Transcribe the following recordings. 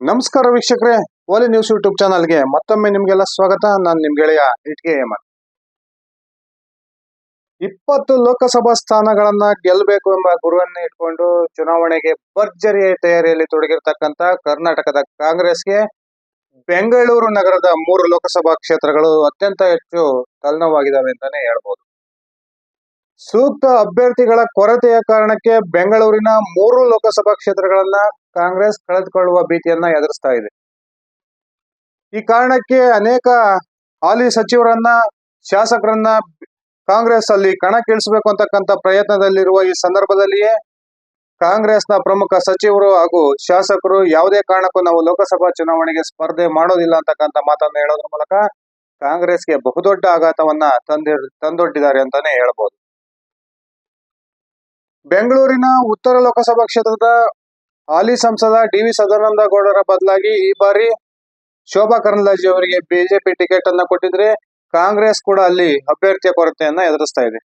ನಮಸ್ಕಾರ ವೀಕ್ಷಕರೇ, ಓಲಿ news YouTube ಚಾನಲ್ಗೆ ಮತ್ತೊಮ್ಮೆ ನಿಮ್ಗೆಲ್ಲ ಸ್ವಾಗತ. ನಾನು ನಿಮ್ ಗೆಳೆಯ ಇಟ್ಕೆ ಹೇಮಂತ್. ಇಪ್ಪತ್ತು ಲೋಕಸಭಾ ಸ್ಥಾನಗಳನ್ನ ಗೆಲ್ಲಬೇಕು ಎಂಬ ಗುರುವನ್ನ ಇಟ್ಕೊಂಡು ಚುನಾವಣೆಗೆ ಭರ್ಜರಿ ತಯಾರಿಯಲ್ಲಿ ತೊಡಗಿರ್ತಕ್ಕಂತ ಕರ್ನಾಟಕದ ಕಾಂಗ್ರೆಸ್ಗೆ ಬೆಂಗಳೂರು ನಗರದ ಮೂರು ಲೋಕಸಭಾ ಕ್ಷೇತ್ರಗಳು ಅತ್ಯಂತ ಹೆಚ್ಚು ತಲೆನೋವಾಗಿದ್ದಾವೆ ಅಂತಾನೆ ಹೇಳ್ಬೋದು. ಸೂಕ್ತ ಅಭ್ಯರ್ಥಿಗಳ ಕೊರತೆಯ ಕಾರಣಕ್ಕೆ ಬೆಂಗಳೂರಿನ ಮೂರು ಲೋಕಸಭಾ ಕ್ಷೇತ್ರಗಳನ್ನ ಕಾಂಗ್ರೆಸ್ ಕಳೆದುಕೊಳ್ಳುವ ಭೀತಿಯನ್ನ ಎದುರಿಸ್ತಾ ಇದೆ. ಈ ಕಾರಣಕ್ಕೆ ಅನೇಕ ಹಾಲಿ ಸಚಿವರನ್ನ, ಶಾಸಕರನ್ನ ಕಾಂಗ್ರೆಸ್ ಅಲ್ಲಿ ಕಣಕ್ಕಿಳಿಸಬೇಕು ಅಂತಕ್ಕಂಥ ಪ್ರಯತ್ನದಲ್ಲಿರುವ ಈ ಸಂದರ್ಭದಲ್ಲಿಯೇ ಕಾಂಗ್ರೆಸ್ನ ಪ್ರಮುಖ ಸಚಿವರು ಹಾಗೂ ಶಾಸಕರು ಯಾವುದೇ ಕಾರಣಕ್ಕೂ ನಾವು ಲೋಕಸಭಾ ಚುನಾವಣೆಗೆ ಸ್ಪರ್ಧೆ ಮಾಡೋದಿಲ್ಲ ಅಂತಕ್ಕಂಥ ಮಾತನ್ನ ಹೇಳೋದ್ರ ಮೂಲಕ ಕಾಂಗ್ರೆಸ್ಗೆ ಬಹುದೊಡ್ಡ ಆಘಾತವನ್ನ ತಂದಿ ತಂದೊಡ್ಡಿದ್ದಾರೆ ಅಂತಾನೆ ಹೇಳ್ಬೋದು. ಬೆಂಗಳೂರಿನ ಉತ್ತರ ಲೋಕಸಭಾ ಕ್ಷೇತ್ರದ ಹಾಲಿ ಸಂಸದ ಡಿ ವಿ ಸದಾನಂದ ಗೌಡರ ಬದಲಾಗಿ ಈ ಬಾರಿ ಶೋಭಾ ಕರಂದ್ಲಾಜೆ ಅವರಿಗೆ ಬಿಜೆಪಿ ಟಿಕೆಟ್ ಅನ್ನ ಕೊಟ್ಟಿದ್ರೆ ಕಾಂಗ್ರೆಸ್ ಕೂಡ ಅಲ್ಲಿ ಅಭ್ಯರ್ಥಿಯ ಕೊರತೆಯನ್ನ ಎದುರಿಸ್ತಾ ಇದೆ.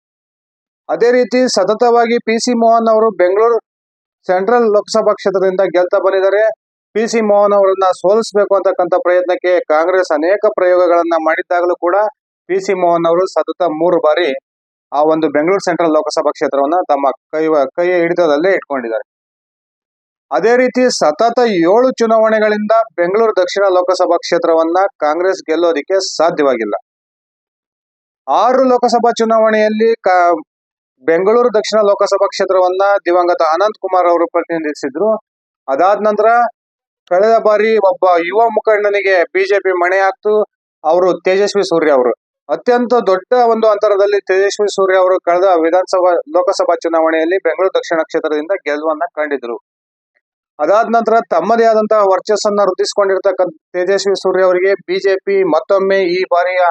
ಅದೇ ರೀತಿ ಸತತವಾಗಿ ಪಿ ಸಿ ಮೋಹನ್ ಅವರು ಬೆಂಗಳೂರು ಸೆಂಟ್ರಲ್ ಲೋಕಸಭಾ ಕ್ಷೇತ್ರದಿಂದ ಗೆಲ್ತಾ ಬಂದಿದ್ದಾರೆ. ಪಿ ಸಿ ಮೋಹನ್ ಅವರನ್ನ ಸೋಲಿಸಬೇಕು ಅಂತಕ್ಕಂಥ ಪ್ರಯತ್ನಕ್ಕೆ ಕಾಂಗ್ರೆಸ್ ಅನೇಕ ಪ್ರಯೋಗಗಳನ್ನ ಮಾಡಿದ್ದಾಗಲೂ ಕೂಡ ಪಿ ಸಿ ಮೋಹನ್ ಅವರು ಸತತ ಮೂರು ಬಾರಿ ಆ ಒಂದು ಬೆಂಗಳೂರು ಸೆಂಟ್ರಲ್ ಲೋಕಸಭಾ ಕ್ಷೇತ್ರವನ್ನ ತಮ್ಮ ಕೈ ಕೈಯ ಹಿಡಿತದಲ್ಲೇ ಇಟ್ಕೊಂಡಿದ್ದಾರೆ. ಅದೇ ರೀತಿ ಸತತ ಏಳು ಚುನಾವಣೆಗಳಿಂದ ಬೆಂಗಳೂರು ದಕ್ಷಿಣ ಲೋಕಸಭಾ ಕ್ಷೇತ್ರವನ್ನ ಕಾಂಗ್ರೆಸ್ ಗೆಲ್ಲೋದಿಕ್ಕೆ ಸಾಧ್ಯವಾಗಿಲ್ಲ. ಆರು ಲೋಕಸಭಾ ಚುನಾವಣೆಯಲ್ಲಿ ಕಾ, ಬೆಂಗಳೂರು ದಕ್ಷಿಣ ಲೋಕಸಭಾ ಕ್ಷೇತ್ರವನ್ನ ದಿವಂಗತ ಅನಂತ್ ಕುಮಾರ್ ಅವರು ಪ್ರತಿನಿಧಿಸಿದ್ರು. ಅದಾದ ನಂತರ ಕಳೆದ ಬಾರಿ ಒಬ್ಬ ಯುವ ಮುಖಂಡನಿಗೆ ಬಿಜೆಪಿ ಮಣೆ ಹಾಕ್ತು. ಅವರು ತೇಜಸ್ವಿ ಸೂರ್ಯ ಅವರು. ಅತ್ಯಂತ ದೊಡ್ಡ ಒಂದು ಅಂತರದಲ್ಲಿ ತೇಜಸ್ವಿ ಸೂರ್ಯ ಅವರು ಕಳೆದ ವಿಧಾನಸಭಾ, ಲೋಕಸಭಾ ಚುನಾವಣೆಯಲ್ಲಿ ಬೆಂಗಳೂರು ದಕ್ಷಿಣ ಕ್ಷೇತ್ರದಿಂದ ಗೆಲುವನ್ನ ಕಂಡಿದ್ರು. ಅದಾದ ನಂತರ ತಮ್ಮದೇ ಆದಂತಹ ವರ್ಚಸ್ಸನ್ನ ವೃದ್ಧಿಸಿಕೊಂಡಿರ್ತಕ್ಕಂಥ ತೇಜಸ್ವಿ ಸೂರ್ಯ ಅವರಿಗೆ ಬಿಜೆಪಿ ಮತ್ತೊಮ್ಮೆ ಈ ಬಾರಿಯ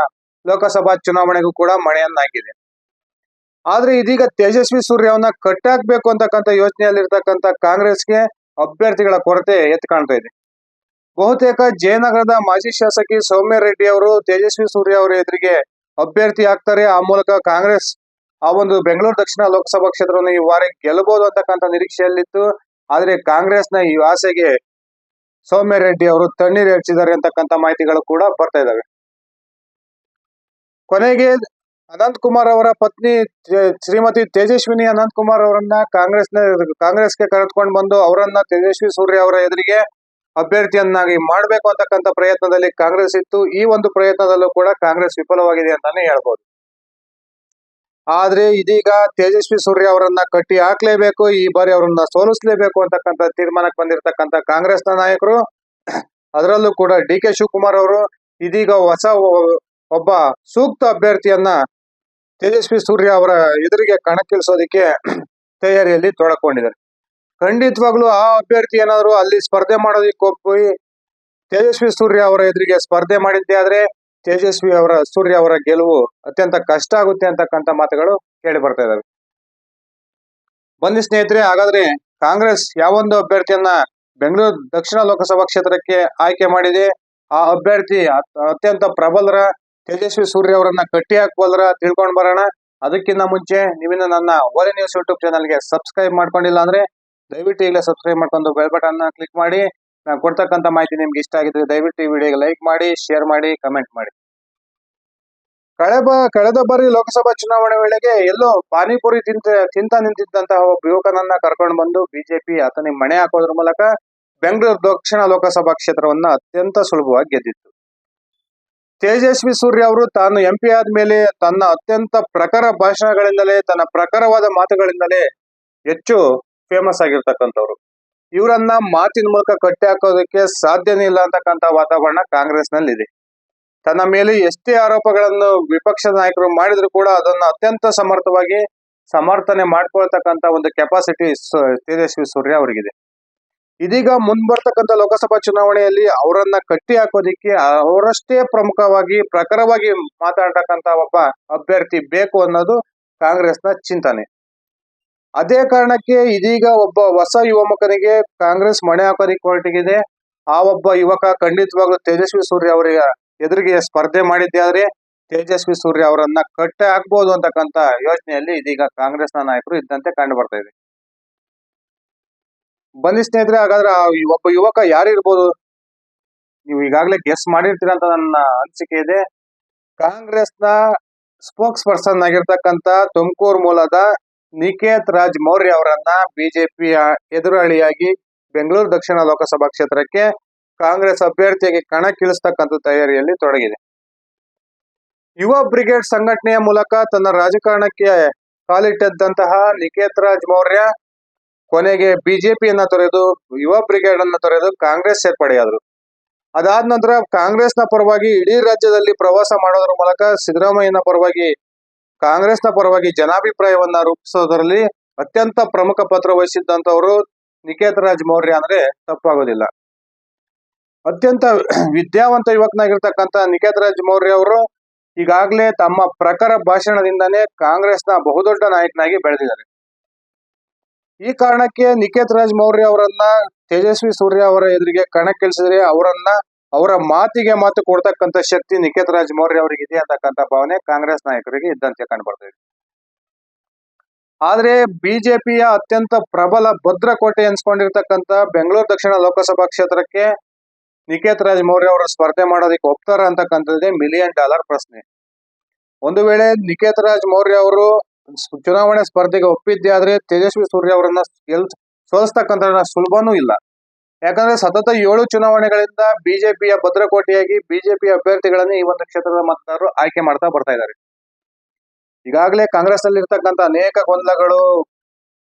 ಲೋಕಸಭಾ ಚುನಾವಣೆಗೂ ಕೂಡ ಮಣೆಯನ್ನಾಗಿದೆ. ಆದ್ರೆ ಇದೀಗ ತೇಜಸ್ವಿ ಸೂರ್ಯವನ್ನ ಕಟ್ಟಾಕ್ಬೇಕು ಅಂತಕ್ಕಂಥ ಯೋಚನೆಯಲ್ಲಿರ್ತಕ್ಕಂಥ ಕಾಂಗ್ರೆಸ್ಗೆ ಅಭ್ಯರ್ಥಿಗಳ ಕೊರತೆ ಎತ್ತು ಕಾಣ್ತಾ ಇದೆ. ಬಹುತೇಕ ಜಯನಗರದ ಮಾಜಿ ಶಾಸಕಿ ಸೌಮ್ಯ ರೆಡ್ಡಿ ಅವರು, ತೇಜಸ್ವಿ ಸೂರ್ಯ ಅವರ ಎದುರಿಗೆ ಅಭ್ಯರ್ಥಿ ಆಗ್ತಾರೆ. ಆ ಮೂಲಕ ಕಾಂಗ್ರೆಸ್ ಆ ಒಂದು ಬೆಂಗಳೂರು ದಕ್ಷಿಣ ಲೋಕಸಭಾ ಕ್ಷೇತ್ರವನ್ನು ಈ ವಾರ ಗೆಲ್ಲಬಹುದು ಅಂತಕ್ಕಂಥ ನಿರೀಕ್ಷೆಯಲ್ಲಿತ್ತು. ಆದ್ರೆ ಕಾಂಗ್ರೆಸ್ನ ಈ ಆಸೆಗೆ ಸೌಮ್ಯ ರೆಡ್ಡಿ ಅವರು ತಣ್ಣೀರು ಹೆಚ್ಚಿದ್ದಾರೆ ಅಂತಕ್ಕಂಥ ಮಾಹಿತಿಗಳು ಕೂಡ ಬರ್ತಾ ಇದ್ದಾವೆ. ಕೊನೆಗೆ ಅನಂತ್ ಕುಮಾರ್ ಅವರ ಪತ್ನಿ ಶ್ರೀಮತಿ ತೇಜಸ್ವಿನಿ ಅನಂತ್ ಕುಮಾರ್ ಅವರನ್ನ ಕಾಂಗ್ರೆಸ್ನ, ಕಾಂಗ್ರೆಸ್ಗೆ ಕರೆದುಕೊಂಡು ಬಂದು ಅವರನ್ನ ತೇಜಸ್ವಿ ಸೂರ್ಯ ಅವರ ಎದುರಿಗೆ ಅಭ್ಯರ್ಥಿಯನ್ನಾಗಿ ಮಾಡಬೇಕು ಅಂತಕ್ಕಂಥ ಪ್ರಯತ್ನದಲ್ಲಿ ಕಾಂಗ್ರೆಸ್ ಇತ್ತು. ಈ ಒಂದು ಪ್ರಯತ್ನದಲ್ಲೂ ಕೂಡ ಕಾಂಗ್ರೆಸ್ ವಿಫಲವಾಗಿದೆ ಅಂತಾನೆ ಹೇಳ್ಬೋದು. ಆದ್ರೆ ಇದೀಗ ತೇಜಸ್ವಿ ಸೂರ್ಯ ಅವರನ್ನ ಕಟ್ಟಿ ಹಾಕ್ಲೇಬೇಕು, ಈ ಬಾರಿ ಅವರನ್ನ ಸೋಲಿಸಲೇಬೇಕು ಅಂತಕ್ಕಂಥ ತೀರ್ಮಾನಕ್ಕೆ ಬಂದಿರತಕ್ಕಂಥ ಕಾಂಗ್ರೆಸ್ನ ನಾಯಕರು, ಅದರಲ್ಲೂ ಕೂಡ ಡಿ ಕೆ ಶಿವಕುಮಾರ್ ಅವರು ಇದೀಗ ಹೊಸ ಒಬ್ಬ ಸೂಕ್ತ ಅಭ್ಯರ್ಥಿಯನ್ನ ತೇಜಸ್ವಿ ಸೂರ್ಯ ಅವರ ಎದುರಿಗೆ ಕಣಕ್ಕಿಳಿಸೋದಕ್ಕೆ ತಯಾರಿಯಲ್ಲಿ ತೊಡಕೊಂಡಿದ್ದಾರೆ. ಖಂಡಿತವಾಗ್ಲೂ ಆ ಅಭ್ಯರ್ಥಿ ಏನಾದ್ರು ಅಲ್ಲಿ ಸ್ಪರ್ಧೆ ಮಾಡೋದಕ್ಕೆ ಹೋಗಿ ತೇಜಸ್ವಿ ಸೂರ್ಯ ಅವರ ಎದುರಿಗೆ ಸ್ಪರ್ಧೆ ಮಾಡಿದ್ದೆ ಆದ್ರೆ ತೇಜಸ್ವಿ ಅವರ, ಸೂರ್ಯ ಅವರ ಗೆಲುವು ಅತ್ಯಂತ ಕಷ್ಟ ಆಗುತ್ತೆ ಅಂತಕ್ಕಂಥ ಮಾತುಗಳು ಕೇಳಿ ಬರ್ತಾ ಇದಾವೆ. ಬನ್ನಿ ಸ್ನೇಹಿತರೆ, ಹಾಗಾದ್ರೆ ಕಾಂಗ್ರೆಸ್ ಯಾವೊಂದು ಅಭ್ಯರ್ಥಿಯನ್ನ ಬೆಂಗಳೂರು ದಕ್ಷಿಣ ಲೋಕಸಭಾ ಕ್ಷೇತ್ರಕ್ಕೆ ಆಯ್ಕೆ ಮಾಡಿದೆ, ಆ ಅಭ್ಯರ್ಥಿ ಅತ್ಯಂತ ಪ್ರಬಲರ, ತೇಜಸ್ವಿ ಸೂರ್ಯ ಅವರನ್ನ ಕಟ್ಟಿ ಹಾಕಬಲ್ಲರ ತಿಳ್ಕೊಂಡ್ ಬರೋಣ. ಅದಕ್ಕಿಂತ ಮುಂಚೆ ನೀವಿನ ನನ್ನ ಓಲೆ ನ್ಯೂಸ್ ಯೂಟ್ಯೂಬ್ ಚಾನಲ್ಗೆ ಸಬ್ಸ್ಕ್ರೈಬ್ ಮಾಡ್ಕೊಂಡಿಲ್ಲ ಅಂದ್ರೆ ದಯವಿಟ್ಟು ಈಗಲೇ ಸಬ್ಸ್ಕ್ರೈಬ್ ಮಾಡ್ಕೊಂಡು ಬೆಲ್ ಬಟನ್ ಕ್ಲಿಕ್ ಮಾಡಿ. ನಾನು ಕೊಡ್ತಕ್ಕಂತ ಮಾಹಿತಿ ನಿಮ್ಗೆ ಇಷ್ಟ ಆಗಿದ್ರೆ ದಯವಿಟ್ಟು ಈ ವಿಡಿಯೋಗೆ ಲೈಕ್ ಮಾಡಿ ಶೇರ್ ಮಾಡಿ ಕಮೆಂಟ್ ಮಾಡಿ. ಕಳೆದ ಕಳೆದ ಬಾರಿ ಲೋಕಸಭಾ ಚುನಾವಣೆ ವೇಳೆಗೆ ಎಲ್ಲೋ ಪಾನಿಪುರಿ ತಿಂತ ತಿಂತ ನಿಂತಿದ್ದಂತಹ ಒಬ್ಬ ಯುವಕನನ್ನ ಕರ್ಕೊಂಡು ಬಂದು ಬಿಜೆಪಿ ಆತನಿಗೆ ಮಣೆ ಹಾಕೋದ್ರ ಮೂಲಕ ಬೆಂಗಳೂರು ದಕ್ಷಿಣ ಲೋಕಸಭಾ ಕ್ಷೇತ್ರವನ್ನ ಅತ್ಯಂತ ಸುಲಭವಾಗಿ ಗೆದ್ದಿತ್ತು. ತೇಜಸ್ವಿ ಸೂರ್ಯ ಅವರು ತಾನು ಎಂ ಪಿ ಆದ್ಮೇಲೆ ತನ್ನ ಅತ್ಯಂತ ಪ್ರಖರ ಭಾಷಣಗಳಿಂದಲೇ, ತನ್ನ ಪ್ರಖರವಾದ ಮಾತುಗಳಿಂದಲೇ ಹೆಚ್ಚು ಫೇಮಸ್ ಆಗಿರ್ತಕ್ಕಂಥವ್ರು. ಇವರನ್ನ ಮಾತಿನ ಮೂಲಕ ಕಟ್ಟಿ ಹಾಕೋದಕ್ಕೆ ಸಾಧ್ಯನೇ ಇಲ್ಲ ಅಂತಕ್ಕಂಥ ವಾತಾವರಣ ಕಾಂಗ್ರೆಸ್ನಲ್ಲಿ ಇದೆ ತನ್ನ ಮೇಲೆ ಎಷ್ಟೇ ಆರೋಪಗಳನ್ನು ವಿಪಕ್ಷದ ನಾಯಕರು ಮಾಡಿದ್ರು ಕೂಡ ಅದನ್ನ ಅತ್ಯಂತ ಸಮರ್ಥವಾಗಿ ಸಮರ್ಥನೆ ಮಾಡ್ಕೊಳ್ತಕ್ಕಂತ ಒಂದು ಕೆಪಾಸಿಟಿ ತೇಜಸ್ವಿ ಸೂರ್ಯ ಅವರಿಗಿದೆ. ಇದೀಗ ಮುಂಬರ್ತಕ್ಕಂಥ ಲೋಕಸಭಾ ಚುನಾವಣೆಯಲ್ಲಿ ಅವರನ್ನ ಕಟ್ಟಿ ಹಾಕೋದಿಕ್ಕೆ ಅವರಷ್ಟೇ ಪ್ರಮುಖವಾಗಿ, ಪ್ರಖರವಾಗಿ ಮಾತಾಡ್ತಕ್ಕಂತ ಒಬ್ಬ ಅಭ್ಯರ್ಥಿ ಬೇಕು ಅನ್ನೋದು ಕಾಂಗ್ರೆಸ್ನ ಚಿಂತನೆ. ಅದೇ ಕಾರಣಕ್ಕೆ ಇದೀಗ ಒಬ್ಬ ಹೊಸ ಯುವ ಕಾಂಗ್ರೆಸ್ ಮಣೆ ಹಾಕೋದಿಕ್ಕೆ ಹೊರಟಿಗಿದೆ. ಆ ಒಬ್ಬ ಯುವಕ ಖಂಡಿತವಾಗ್ಲೂ ತೇಜಸ್ವಿ ಸೂರ್ಯ ಅವರಿಗೆ ಎದುರಿಗೆ ಸ್ಪರ್ಧೆ ಮಾಡಿದ್ದೆ ಆದ್ರೆ ತೇಜಸ್ವಿ ಸೂರ್ಯ ಅವರನ್ನ ಕಟ್ಟೆ ಹಾಕ್ಬಹುದು ಅಂತಕ್ಕಂತ ಯೋಚನೆಯಲ್ಲಿ ಇದೀಗ ಕಾಂಗ್ರೆಸ್ನ ನಾಯಕರು ಇದ್ದಂತೆ ಕಂಡು ಬರ್ತಾ ಇದೆ. ಬನ್ನಿ ಸ್ನೇಹಿತರೆ, ಹಾಗಾದ್ರೆ ಆ ಒಬ್ಬ ಯುವಕ ಯಾರಿರ್ಬೋದು? ನೀವು ಈಗಾಗಲೇ ಗೆಸ್ ಮಾಡಿರ್ತೀರ ಅಂತ ನನ್ನ ಅನಿಸಿಕೆ ಇದೆ. ಕಾಂಗ್ರೆಸ್ನ ಸ್ಪೋಕ್ಸ್ ಪರ್ಸನ್ ಆಗಿರ್ತಕ್ಕಂತ ತುಮಕೂರು ಮೂಲದ ನಿಕೇತ್ ರಾಜ್ ಮೌರ್ಯ ಅವರನ್ನ ಬಿಜೆಪಿಯ ಎದುರಾಳಿಯಾಗಿ ಬೆಂಗಳೂರು ದಕ್ಷಿಣ ಲೋಕಸಭಾ ಕ್ಷೇತ್ರಕ್ಕೆ ಕಾಂಗ್ರೆಸ್ ಅಭ್ಯರ್ಥಿಯಾಗಿ ಕಣಕ್ಕಿಳಿಸ್ತಕ್ಕಂಥ ತಯಾರಿಯಲ್ಲಿ ತೊಡಗಿದೆ. ಯುವ ಬ್ರಿಗೇಡ್ ಸಂಘಟನೆಯ ಮೂಲಕ ತನ್ನ ರಾಜಕಾರಣಕ್ಕೆ ಕಾಲಿಟ್ಟಂತಹ ನಿಕೇತ್ ರಾಜ್ ಮೌರ್ಯ ಕೊನೆಗೆ ಬಿಜೆಪಿಯನ್ನ ತೊರೆದು, ಯುವ ಬ್ರಿಗೇಡ್ ಅನ್ನ ತೊರೆದು ಕಾಂಗ್ರೆಸ್ ಸೇರ್ಪಡೆಯಾದರು. ಅದಾದ ನಂತರ ಕಾಂಗ್ರೆಸ್ನ ಪರವಾಗಿ ಇಡೀ ರಾಜ್ಯದಲ್ಲಿ ಪ್ರವಾಸ ಮಾಡೋದ್ರ ಮೂಲಕ ಸಿದ್ದರಾಮಯ್ಯನ ಪರವಾಗಿ ಕಾಂಗ್ರೆಸ್ನ ಪರವಾಗಿ ಜನಾಭಿಪ್ರಾಯವನ್ನ ರೂಪಿಸೋದರಲ್ಲಿ ಅತ್ಯಂತ ಪ್ರಮುಖ ಪಾತ್ರ ವಹಿಸಿದ್ದಂತವರು ನಿಕೇತ್ ರಾಜ್ ಮೌರ್ಯ ಅಂದ್ರೆ ತಪ್ಪಾಗೋದಿಲ್ಲ. ಅತ್ಯಂತ ವಿದ್ಯಾವಂತ ಯುವಕನಾಗಿರ್ತಕ್ಕಂಥ ನಿಕೇತ್ ರಾಜ್ ಮೌರ್ಯ ಅವರು ಈಗಾಗಲೇ ತಮ್ಮ ಪ್ರಖರ ಭಾಷಣದಿಂದಾನೇ ಕಾಂಗ್ರೆಸ್ನ ಬಹುದೊಡ್ಡ ನಾಯಕನಾಗಿ ಬೆಳೆದಿದ್ದಾರೆ. ಈ ಕಾರಣಕ್ಕೆ ನಿಕೇತ್ ರಾಜ್ ಮೌರ್ಯ ಅವರನ್ನ, ತೇಜಸ್ವಿ ಸೂರ್ಯ ಅವರ ಎದುರಿಗೆ ಕಣಕ್ಕಿಳಿಸಿದ್ರೆ ಅವರನ್ನ ಅವರ ಮಾತಿಗೆ ಮಾತು ಕೊಡ್ತಕ್ಕಂತ ಶಕ್ತಿ ನಿಖೇತ್ ರಾಜ್ ಮೌರ್ಯ ಅವರಿಗೆ ಇದೆ ಅಂತಕ್ಕಂಥ ಭಾವನೆ ಕಾಂಗ್ರೆಸ್ ನಾಯಕರಿಗೆ ಇದ್ದಂತೆ ಕಂಡುಬರ್ತದೆ ಆದ್ರೆ ಬಿಜೆಪಿಯ ಅತ್ಯಂತ ಪ್ರಬಲ ಭದ್ರಕೋಟೆ ಎನ್ಸ್ಕೊಂಡಿರ್ತಕ್ಕಂಥ ಬೆಂಗಳೂರು ದಕ್ಷಿಣ ಲೋಕಸಭಾ ಕ್ಷೇತ್ರಕ್ಕೆ ನಿಖೇತ್ ರಾಜ್ ಮೌರ್ಯ ಅವರು ಸ್ಪರ್ಧೆ ಮಾಡೋದಕ್ಕೆ ಒಪ್ತಾರ ಅಂತಕ್ಕಂಥದ್ದೇ ಮಿಲಿಯನ್ ಡಾಲರ್ ಪ್ರಶ್ನೆ. ಒಂದು ವೇಳೆ ನಿಖೇತ್ ರಾಜ್ ಮೌರ್ಯ ಅವರು ಚುನಾವಣೆ ಸ್ಪರ್ಧೆಗೆ ಒಪ್ಪಿದ್ದೆ ಆದ್ರೆ ತೇಜಸ್ವಿ ಸೂರ್ಯ ಅವರನ್ನ ಸೋಲಿಸ್ತಕ್ಕಂಥ ಸುಲಭನೂ ಇಲ್ಲ. ಯಾಕಂದ್ರೆ ಸತತ ಏಳು ಚುನಾವಣೆಗಳಿಂದ ಬಿಜೆಪಿಯ ಭದ್ರಕೋಟೆಯಾಗಿ ಬಿಜೆಪಿ ಅಭ್ಯರ್ಥಿಗಳನ್ನ ಈ ಒಂದು ಕ್ಷೇತ್ರದ ಮತದಾರರು ಆಯ್ಕೆ ಮಾಡ್ತಾ ಬರ್ತಾ ಇದ್ದಾರೆ. ಈಗಾಗಲೇ ಕಾಂಗ್ರೆಸ್ನಲ್ಲಿ ಇರ್ತಕ್ಕಂಥ ಅನೇಕ ಗೊಂದಲಗಳು,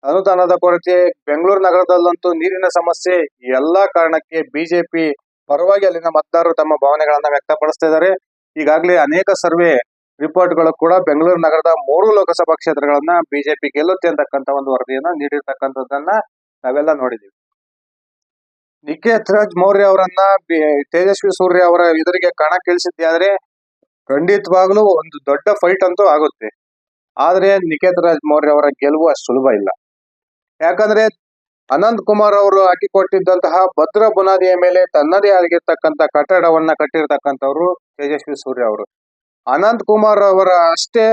ಅನುದಾನದ ಕೊರತೆ, ಬೆಂಗಳೂರು ನಗರದಲ್ಲಂತೂ ನೀರಿನ ಸಮಸ್ಯೆ ಎಲ್ಲಾ ಕಾರಣಕ್ಕೆ ಬಿಜೆಪಿ ಪರವಾಗಿ ಅಲ್ಲಿನ ಮತದಾರರು ತಮ್ಮ ಭಾವನೆಗಳನ್ನ ವ್ಯಕ್ತಪಡಿಸ್ತಾ ಇದ್ದಾರೆ. ಈಗಾಗಲೇ ಅನೇಕ ಸರ್ವೆ ರಿಪೋರ್ಟ್ಗಳು ಕೂಡ ಬೆಂಗಳೂರು ನಗರದ ಮೂರು ಲೋಕಸಭಾ ಕ್ಷೇತ್ರಗಳನ್ನ ಬಿಜೆಪಿ ಗೆಲ್ಲುತ್ತೆ ಅಂತಕ್ಕಂಥ ಒಂದು ವರದಿಯನ್ನ ನೀಡಿರ್ತಕ್ಕಂಥದ್ದನ್ನ ನಾವೆಲ್ಲ ನೋಡಿದೀವಿ ನಿಖೇತ್ ರಾಜ್ ಮೌರ್ಯ ಅವರನ್ನ ತೇಜಸ್ವಿ ಸೂರ್ಯ ಅವರ ಎದುರಿಗೆ ಕಣಕ್ಕಿಳಿಸಿದ್ದೆ ಆದ್ರೆ ಖಂಡಿತವಾಗ್ಲೂ ಒಂದು ದೊಡ್ಡ ಫೈಟ್ ಅಂತೂ ಆಗುತ್ತೆ. ಆದ್ರೆ ನಿಖೇತ್ ರಾಜ್ ಮೌರ್ಯ ಅವರ ಗೆಲುವು ಅಷ್ಟು ಸುಲಭ ಇಲ್ಲ. ಯಾಕಂದ್ರೆ ಅನಂತ್ ಕುಮಾರ್ ಅವರು ಹಾಕಿಕೊಟ್ಟಿದ್ದಂತಹ ಭದ್ರ ಬುನಾದಿಯ ಮೇಲೆ ತನ್ನದೇ ಆಗಿರ್ತಕ್ಕಂಥ ಕಟ್ಟಡವನ್ನ ಕಟ್ಟಿರ್ತಕ್ಕಂಥವ್ರು ತೇಜಸ್ವಿ ಸೂರ್ಯ ಅವರು. ಅನಂತ್ ಕುಮಾರ್ ಅವರ ಅಷ್ಟೇ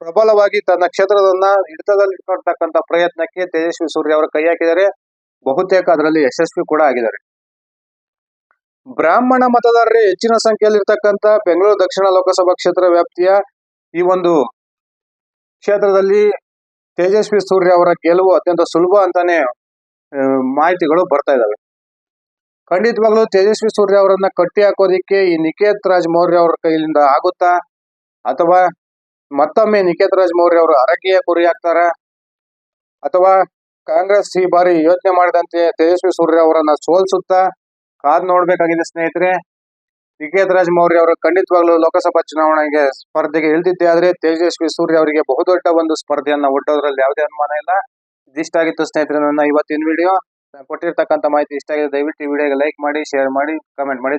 ಪ್ರಬಲವಾಗಿ ತನ್ನ ಕ್ಷೇತ್ರದನ್ನ ಹಿಡಿತದಲ್ಲಿ ಇಟ್ಕೊಳ್ತಕ್ಕಂಥ ಪ್ರಯತ್ನಕ್ಕೆ ತೇಜಸ್ವಿ ಸೂರ್ಯ ಅವರು ಕೈ ಹಾಕಿದ್ದಾರೆ. ಬಹುತೇಕ ಅದರಲ್ಲಿ ಯಶಸ್ವಿ ಕೂಡ ಆಗಿದ್ದಾರೆ. ಬ್ರಾಹ್ಮಣ ಮತದಾರರೇ ಹೆಚ್ಚಿನ ಸಂಖ್ಯೆಯಲ್ಲಿ ಇರ್ತಕ್ಕಂಥ ಬೆಂಗಳೂರು ದಕ್ಷಿಣ ಲೋಕಸಭಾ ಕ್ಷೇತ್ರ ವ್ಯಾಪ್ತಿಯ ಈ ಒಂದು ಕ್ಷೇತ್ರದಲ್ಲಿ ತೇಜಸ್ವಿ ಸೂರ್ಯ ಅವರ ಗೆಲುವು ಅತ್ಯಂತ ಸುಲಭ ಅಂತಾನೆ ಮಾಹಿತಿಗಳು ಬರ್ತಾ ಇದ್ದಾವೆ. ಖಂಡಿತವಾಗ್ಲೂ ತೇಜಸ್ವಿ ಸೂರ್ಯ ಅವರನ್ನ ಕಟ್ಟಿ ಹಾಕೋದಿಕ್ಕೆ ಈ ನಿಕೇತ್ ರಾಜ್ ಮೌರ್ಯ ಅವರ ಕೈಯಿಂದ ಆಗುತ್ತಾ? ಅಥವಾ ಮತ್ತೊಮ್ಮೆ ನಿಕೇತ್ ರಾಜ್ ಮೌರ್ಯ ಅವರು ಅರಕೆಯ ಕುರಿ ಆಗ್ತಾರ ಅಥವಾ ಕಾಂಗ್ರೆಸ್ ಈ ಬಾರಿ ಯೋಚನೆ ಮಾಡಿದಂತೆ ತೇಜಸ್ವಿ ಸೂರ್ಯ ಅವರನ್ನ ಸೋಲ್ಸುತ್ತಾ ಕಾದ್ ನೋಡ್ಬೇಕಾಗಿದೆ ಸ್ನೇಹಿತರೆ. ನಿಕೇತ್ ರಾಜ್ ಮೌರ್ಯ ಅವರು ಖಂಡಿತವಾಗ್ಲೂ ಲೋಕಸಭಾ ಚುನಾವಣೆಗೆ ಸ್ಪರ್ಧೆಗೆ ಇಳಿದಿದ್ದೆ ಆದ್ರೆ ತೇಜಸ್ವಿ ಸೂರ್ಯ ಅವರಿಗೆ ಬಹುದೊಡ್ಡ ಒಂದು ಸ್ಪರ್ಧೆಯನ್ನ ಒಡ್ಡೋದ್ರಲ್ಲಿ ಯಾವುದೇ ಅನುಮಾನ ಇಲ್ಲ. ಇದಿಷ್ಟ ಆಗಿತ್ತು ಸ್ನೇಹಿತರೆ ನನ್ನ ಇವತ್ತಿನ ವಿಡಿಯೋ. ಕೊಟ್ಟಿರ್ತಕ್ಕಂಥ ಮಾಹಿತಿ ಇಷ್ಟ ಆಗಿದೆ ದಯವಿಟ್ಟು ಈ ವಿಡಿಯೋಗೆ ಲೈಕ್ ಮಾಡಿ, ಶೇರ್ ಮಾಡಿ ಕಮೆಂಟ್ ಮಾಡಿ.